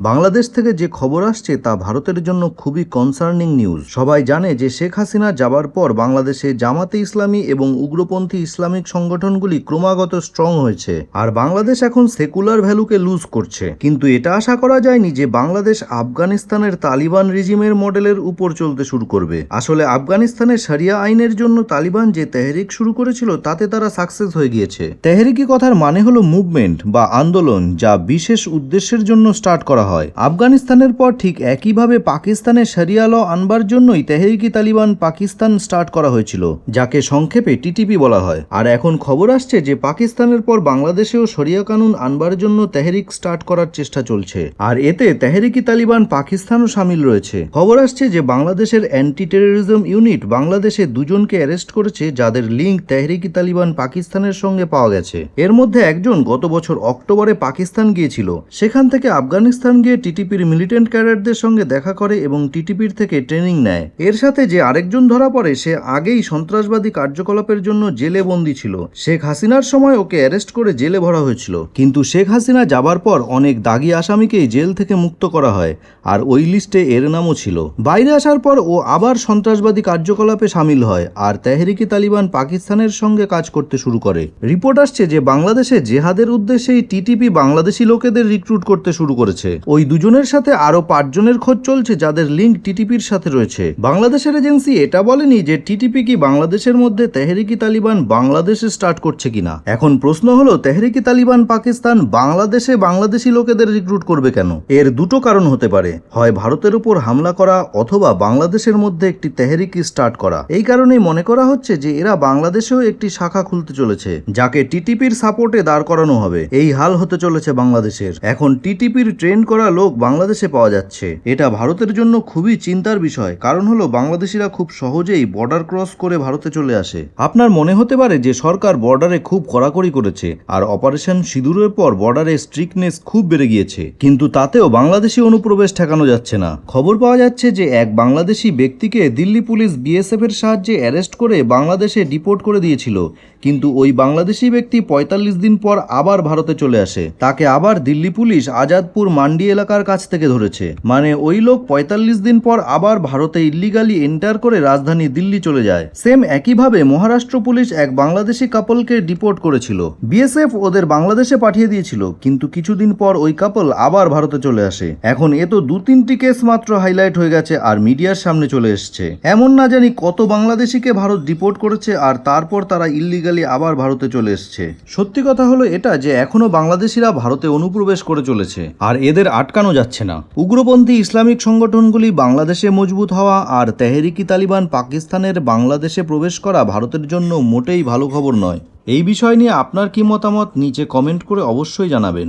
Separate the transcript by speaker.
Speaker 1: বাংলাদেশ থেকে যে খবর আসছে তা ভারতের জন্য খুবই কনসার্নিং নিউজ সবাই জানে যে শেখ হাসিনা যাবার পর বাংলাদেশে জামাতে ইসলামী এবং উগ্রপন্থী ইসলামিক সংগঠনগুলি ক্রমাগত স্ট্রং হয়েছে। আর বাংলাদেশ এখন সেকুলার ভ্যালুকে লুজ করছে। কিন্তু এটা আশা করা যায়নি যে বাংলাদেশ আফগানিস্তানের তালিবান রিজিমের মডেলের উপর চলতে শুরু করবে। আসলে আফগানিস্তানের সারিয়া আইনের জন্য তালিবান যে তেহরিক শুরু করেছিল, তাতে তারা সাকসেস হয়ে গিয়েছে। তেহরিকি কথার মানে হলো মুভমেন্ট বা আন্দোলন, যা বিশেষ উদ্দেশ্যের জন্য স্টার্ট করা হয়। আফগানিস্তানের পর ঠিক একইভাবে পাকিস্তানে শরিয়া ল আনবার জন্যই তেহরিকি তালিবান পাকিস্তান স্টার্ট করা হয়েছিল, যাকে সংক্ষেপে টিটিপি বলা হয়। আর এখন খবর আসছে যে পাকিস্তানের পর বাংলাদেশেও শরিয়া কানুন আনবার জন্য তেহরিক স্টার্ট করার চেষ্টা চলছে। আর এতে তেহরিকি তালিবান পাকিস্তানও সামিল রয়েছে। খবর আসছে যে বাংলাদেশের অ্যান্টি টেরোরিজম ইউনিট বাংলাদেশে দুজনকে অ্যারেস্ট করেছে, যাদের লিঙ্ক তেহরিকি তালিবান পাকিস্তানের সঙ্গে পাওয়া গেছে। এর মধ্যে একজন গত বছর অক্টোবরে পাকিস্তান গিয়েছিল। সেখান থেকে আফগানিস্তান গিয়ে টিটিপির মিলিটেন্ট ক্যাডারদের সঙ্গে দেখা করে এবং টিটিপির থেকে ট্রেনিং নেয়। এর সাথে যে আরেকজন ধরা পড়ে, সে আগেই সন্ত্রাসবাদী কার্যকলাপের জন্য জেলে বন্দী ছিল। শেখ হাসিনার সময় ওকে অ্যারেস্ট করে জেলে ভরা হয়েছিল। কিন্তু শেখ হাসিনা যাবার পর অনেক দাগি আসামিকেই জেল থেকে মুক্ত করা হয়, আর ওই লিস্টে এর নামও ছিল। বাইরে আসার পর ও আবার সন্ত্রাসবাদী কার্যকলাপে সামিল হয়, আর তেহরিকি তালিবান পাকিস্তানের সঙ্গে কাজ করতে শুরু করে। রিপোর্ট আসছে যে বাংলাদেশে জেহাদের উদ্দেশ্যেই টিটিপি বাংলাদেশি লোকেদের রিক্রুট করতে শুরু করেছে। ওই দুজনের সাথে আরও পাঁচজনের খোঁজ চলছে যাদের লিঙ্ক টিটিপির সাথে রয়েছে। বাংলাদেশের এজেন্সি এটা বলেনি যে টিটিপি কি বাংলাদেশের মধ্যে তেহরিকি তালিবান বাংলাদেশে স্টার্ট করছে কিনা। এখন প্রশ্ন হলো, তেহরিকি তালিবান পাকিস্তান বাংলাদেশে বাংলাদেশি লোকেদের রিক্রুট করবে কেন? এর দুটো কারণ হতে পারে। হয় ভারতের উপর হামলা করা অথবা বাংলাদেশের মধ্যে একটি তেহরিকি স্টার্ট করা। এই কারণেই মনে করা হচ্ছে যে এরা বাংলাদেশেও একটি শাখা খুলতে চলেছে, যাকে টিটিপির সাপোর্টে দাঁড় করানো হবে। এই হাল হতে চলেছে বাংলাদেশের। এখন টিটিপির ট্রেন করা লোক বাংলাদেশে পাওয়া যাচ্ছে। এটা ভারতের জন্য খুবই চিন্তার বিষয়। কারণ হলো, বাংলাদেশিরা খুব সহজেই বর্ডার ক্রস করে ভারতে চলে আসে। আপনার মনে হতে পারে যে, সরকার বর্ডারে খুব কড়াকড়ি করেছে, আর অপারেশন সিঁদুরের পর বর্ডারে স্ট্রিকনেস খুব বেড়ে গিয়েছে। কিন্তু তাতেও বাংলাদেশি অনুপ্রবেশ ঠেকানো যাচ্ছে না। খবর পাওয়া যাচ্ছে যে, এক বাংলাদেশি ব্যক্তিকে দিল্লি পুলিশ বিএসএফ এর সাহায্যে অ্যারেস্ট করে বাংলাদেশে ডিপোর্ট করে দিয়েছিল। কিন্তু ওই বাংলাদেশি ব্যক্তি পঁয়তাল্লিশ দিন পর আবার ভারতে চলে আসে। তাকে আবার দিল্লি পুলিশ আজাদপুর মান্ডি এলাকার কাছ থেকে ধরেছে। মানে ওই লোক পঁয়তাল্লিশ দিন পর আবার ভারতে ইল্লিগালি এন্টার করে রাজধানী দিল্লি চলে যায়। সেম একইভাবে মহারাষ্ট্র পুলিশ এক বাংলাদেশি কাপলকে ডিপোর্ট করেছিল। বিএসএফ ওদের বাংলাদেশে পাঠিয়ে দিয়েছিল, কিন্তু কিছুদিন পর ওই কাপল আবার ভারতে চলে আসে। এখন এ তো দু তিনটি কেস মাত্র হাইলাইট হয়ে গেছে আর মিডিয়ার সামনে চলে এসছে। এমন না জানি কত বাংলাদেশিকে ভারত ডিপোর্ট করেছে আর তারপর তারা ইল্লিগালি আবার ভারতে চলে এসছে। সত্যি কথা হলো এটা যে এখনও বাংলাদেশিরা ভারতে অনুপ্রবেশ করে চলেছে। আর এদের আটকানো যাচ্ছে না। উগ্রপন্থী ইসলামিক সংগঠনগুলি বাংলাদেশে মজবুত হওয়া আর তেহরিকি তালিবান পাকিস্তানের বাংলাদেশে প্রবেশ করা ভারতের জন্য মোটেই ভালো খবর নয়। এই বিষয় নিয়ে আপনার কি মতামত, নিচে কমেন্ট করে অবশ্যই জানাবেন।